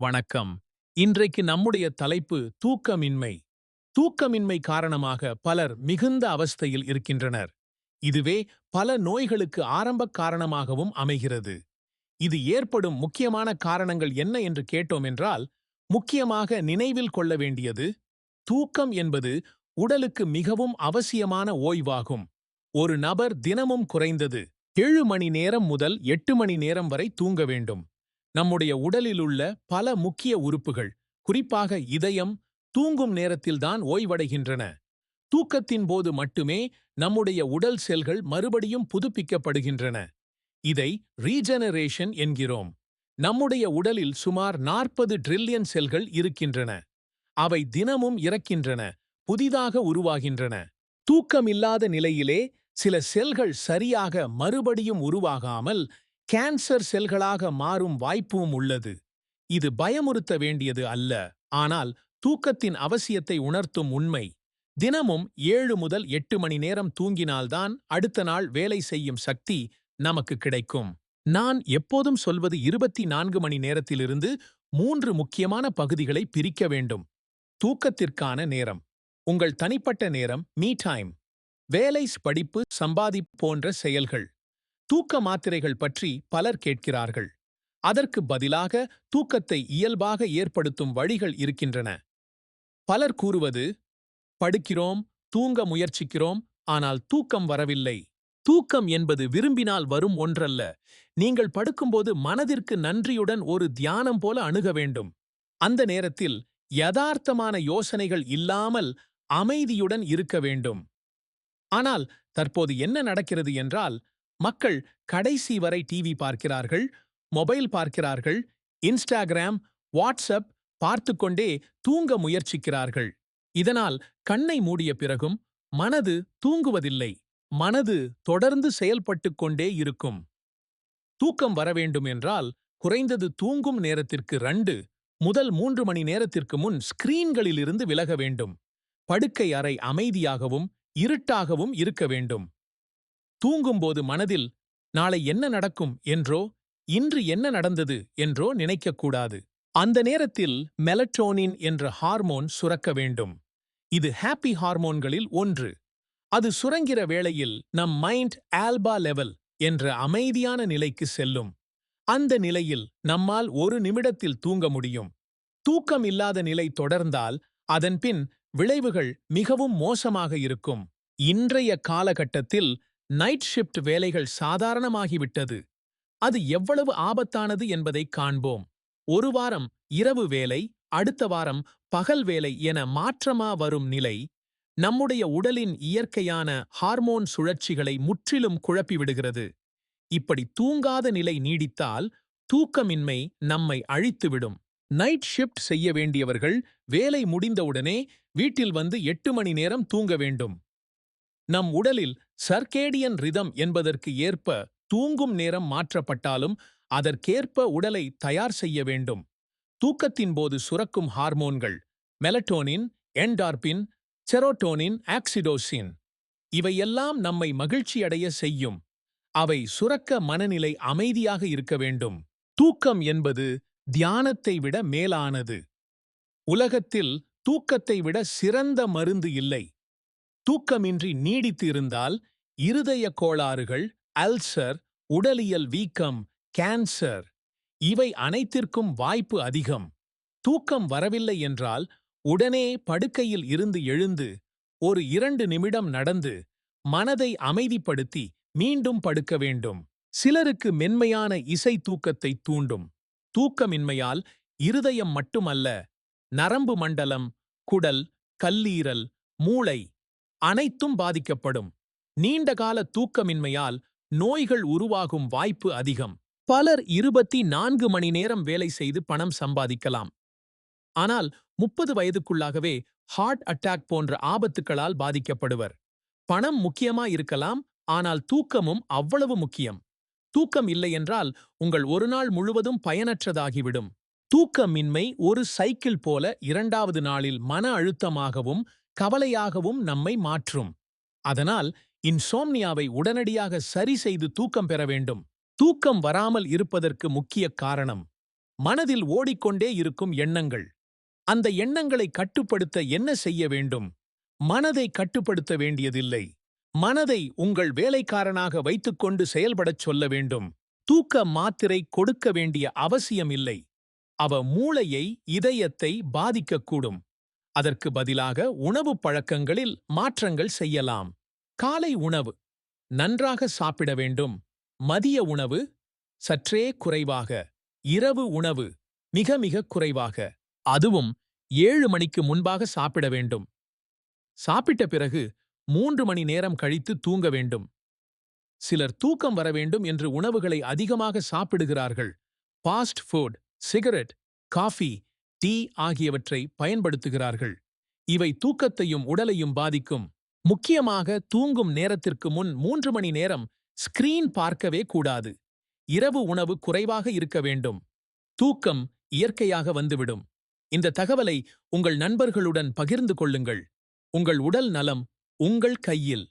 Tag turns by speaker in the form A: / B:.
A: வணக்கம். இன்றைக்கு நம்முடைய தலைப்பு தூக்கமின்மை. தூக்கமின்மை காரணமாக பலர் மிகுந்த அவஸ்தையில் இருக்கின்றனர். இதுவே பல நோய்களுக்கு ஆரம்ப காரணமாகவும் அமைகிறது. இது ஏற்படும் முக்கியமான காரணங்கள் என்ன என்று கேட்டோம் என்றால் முக்கியமாக நினைவில் கொள்ள வேண்டியது தூக்கம் என்பது உடலுக்கு மிகவும் அவசியமான ஓய்வாகும். ஒரு நபர் தினமும் குறைந்தது ஏழு மணி நேரம் முதல் எட்டு மணி நேரம் வரை தூங்க வேண்டும். நம்முடைய உடலிலுள்ள பல முக்கிய உறுப்புகள் குறிப்பாக இதயம் தூங்கும் நேரத்தில்தான் ஓய்வடைகின்றன. தூக்கத்தின் போது மட்டுமே நம்முடைய உடல் செல்கள் மறுபடியும் புதுப்பிக்கப்படுகின்றன. இதை ரீஜெனரேஷன் என்கிறோம். நம்முடைய உடலில் சுமார் நாற்பது ட்ரில்லியன் செல்கள் இருக்கின்றன. அவை தினமும் இறக்கின்றன புதிதாக உருவாகின்றன. தூக்கமில்லாத நிலையிலே சில செல்கள் சரியாக மறுபடியும் உருவாகாமல் கேன்சர் செல்களாக மாறும் வாய்ப்பும் உள்ளது. இது பயமுறுத்த வேண்டியது அல்ல. ஆனால் தூக்கத்தின் அவசியத்தை உணர்த்தும் உண்மை. தினமும் ஏழு முதல் எட்டு மணி நேரம் தூங்கினால்தான் அடுத்த நாள் வேலை செய்யும் சக்தி நமக்கு கிடைக்கும். நான் எப்போதும் சொல்வது இருபத்தி நான்கு மணி நேரத்திலிருந்து மூன்று முக்கியமான பகுதிகளை பிரிக்க வேண்டும். தூக்கத்திற்கான நேரம். உங்கள் தனிப்பட்ட நேரம் மீ டைம் வேலை படிப்பு சம்பாதி போன்ற செயல்கள். தூக்க மாத்திரைகள் பற்றி பலர் கேட்கிறார்கள். அதற்கு பதிலாக தூக்கத்தை இயல்பாக ஏற்படுத்தும் வழிகள் இருக்கின்றன. பலர் கூறுவது படுக்கிறோம் தூங்க முயற்சிக்கிறோம் ஆனால் தூக்கம் வரவில்லை. தூக்கம் என்பது விரும்பினால் வரும் ஒன்றல்ல. நீங்கள் படுக்கும்போது மனதிற்கு நன்றியுடன் ஒரு தியானம் போல அணுக வேண்டும். அந்த நேரத்தில் யதார்த்தமான யோசனைகள் இல்லாமல் அமைதியுடன் இருக்க வேண்டும். ஆனால் தற்போது என்ன நடக்கிறது என்றால் மக்கள் கடைசி வரை டிவி பார்க்கிறார்கள் மொபைல் பார்க்கிறார்கள் இன்ஸ்டாகிராம் வாட்ஸ்அப் பார்த்து கொண்டே தூங்க முயற்சிக்கிறார்கள். இதனால் கண்ணை மூடிய பிறகும் மனது தூங்குவதில்லை மனது தொடர்ந்து செயல்பட்டு கொண்டே இருக்கும். தூக்கம் வரவேண்டும் என்றால் குறைந்தது தூங்கும் நேரத்திற்கு ரெண்டு முதல் மூன்று மணி நேரத்திற்கு முன் ஸ்கிரீன்களிலிருந்து விலக வேண்டும். படுக்கை அறை அமைதியாகவும் இருட்டாகவும் இருக்க வேண்டும். தூங்கும்போது மனதில் நாளை என்ன நடக்கும்? என்றோ இன்று என்ன நடந்தது? என்றோ நினைக்கக்கூடாது. அந்த நேரத்தில் மெலட்டோனின் என்ற ஹார்மோன் சுரக்க வேண்டும். இது ஹாப்பி ஹார்மோன்களில் ஒன்று. அது சுரங்கிற வேளையில் நம் மைண்ட் ஆல்பா லெவல் என்ற அமைதியான நிலைக்கு செல்லும். அந்த நிலையில் நம்மால் ஒரு நிமிடத்தில் தூங்க முடியும். தூக்கம் இல்லாத நிலை தொடர்ந்தால் அதன்பின் விளைவுகள் மிகவும் மோசமாக இருக்கும். இன்றைய காலகட்டத்தில் நைட் ஷிப்ட் வேலைகள் சாதாரணமாகிவிட்டது. அது எவ்வளவு ஆபத்தானது என்பதை காண்போம். ஒரு வாரம் இரவு வேலை அடுத்த வாரம் பகல் வேலை என மாற்றமா வரும் நிலை நம்முடைய உடலின் இயற்கையான ஹார்மோன் சுழற்சிகளை முற்றிலும் குழப்பிவிடுகிறது. இப்படி தூங்காத நிலை நீடித்தால் தூக்கமின்மை நம்மை அழித்துவிடும். நைட் ஷிஃப்ட் செய்ய வேண்டியவர்கள் வேலை முடிந்தவுடனே வீட்டில் வந்து எட்டு மணி நேரம் தூங்க வேண்டும். நம் உடலில் சர்க்கேடியன் ரிதம் என்பதற்கு ஏற்ப தூங்கும் நேரம் மாற்றப்பட்டாலும் அதற்கேற்ப உடலை தயார் செய்ய வேண்டும். தூக்கத்தின் போது சுரக்கும் ஹார்மோன்கள் மெலட்டோனின் என்டார்பின் செரோட்டோனின் ஆக்சிடோசின். இவையெல்லாம் நம்மை மகிழ்ச்சியடைய செய்யும். அவை சுரக்க மனநிலை அமைதியாக இருக்க வேண்டும். தூக்கம் என்பது தியானத்தை விட மேலானது. உலகத்தில் தூக்கத்தை விட சிறந்த மருந்து இல்லை. தூக்கமின்றி நீடித்து இருந்தால் இருதய கோளாறுகள் அல்சர் உடலியல் வீக்கம் கேன்சர் இவை அனைத்திற்கும் வாய்ப்பு அதிகம். தூக்கம் வரவில்லை என்றால் உடனே படுக்கையில் இருந்து எழுந்து ஒரு இரண்டு நிமிடம் நடந்து மனதை அமைதிப்படுத்தி மீண்டும் படுக்க வேண்டும். சிலருக்கு மென்மையான இசை தூக்கத்தை தூண்டும். தூக்கமின்மையால் இருதயம் மட்டுமல்ல நரம்பு மண்டலம் குடல் கல்லீரல் மூளை அனைத்தும் பாதிக்கப்படும். நீண்டகால தூக்கமின்மையால் நோய்கள் உருவாகும் வாய்ப்பு அதிகம். பலர் இருபத்தி நான்கு மணி நேரம் வேலை செய்து பணம் சம்பாதிக்கலாம். ஆனால் முப்பது வயதுக்குள்ளாகவே ஹார்ட் அட்டாக் போன்ற ஆபத்துக்களால் பாதிக்கப்படுவர். பணம் முக்கியமா இருக்கலாம் ஆனால் தூக்கமும் அவ்வளவு முக்கியம். தூக்கம் இல்லையென்றால் உங்கள் ஒரு நாள் முழுவதும் பயனற்றதாகிவிடும். தூக்கமின்மை ஒரு சைக்கிள் போல இரண்டாவது நாளில் மன அழுத்தமாகவும் கவலையாகவும் நம்மை மாற்றும். அதனால் இன்சோம்னியாவை உடனடியாக சரி செய்து தூக்கம் பெற வேண்டும். தூக்கம் வராமல் இருப்பதற்கு முக்கிய காரணம் மனதில் ஓடிக்கொண்டே இருக்கும் எண்ணங்கள். அந்த எண்ணங்களை கட்டுப்படுத்த என்ன செய்ய வேண்டும்? மனதை கட்டுப்படுத்த வேண்டியதில்லை. மனதை உங்கள் வேலைக்காரனாக வைத்துக்கொண்டு செயல்படச் சொல்ல வேண்டும். தூக்க மாத்திரை கொடுக்க வேண்டிய அவசியம் இல்லை அவ மூளையை இதயத்தை பாதிக்கக்கூடும். அதற்கு பதிலாக உணவுப் பழக்கங்களில் மாற்றங்கள் செய்யலாம். காலை உணவு நன்றாக சாப்பிட வேண்டும். மதிய உணவு சற்றே குறைவாக. இரவு உணவு மிக மிக குறைவாக. அதுவும் ஏழு மணிக்கு முன்பாக சாப்பிட வேண்டும். சாப்பிட்ட பிறகு மூன்று மணி நேரம் கழித்து தூங்க வேண்டும். சிலர் தூக்கம் வர வேண்டும் என்று உணவுகளை அதிகமாக சாப்பிடுகிறார்கள். Fast food cigarette coffee tea ஆகியவற்றை பயன்படுத்துகிறார்கள். இவை தூக்கத்தையும் உடலையும் பாதிக்கும். முக்கியமாக தூங்கும் நேரத்திற்கு முன் மூன்று மணி நேரம் ஸ்கிரீன் பார்க்கவே கூடாது. இரவு உணவு குறைவாக இருக்க வேண்டும். தூக்கம் இயற்கையாக வந்துவிடும். இந்த தகவலை உங்கள் நண்பர்களுடன் பகிர்ந்து கொள்ளுங்கள். உங்கள் உடல் நலம் உங்கள் கையில்.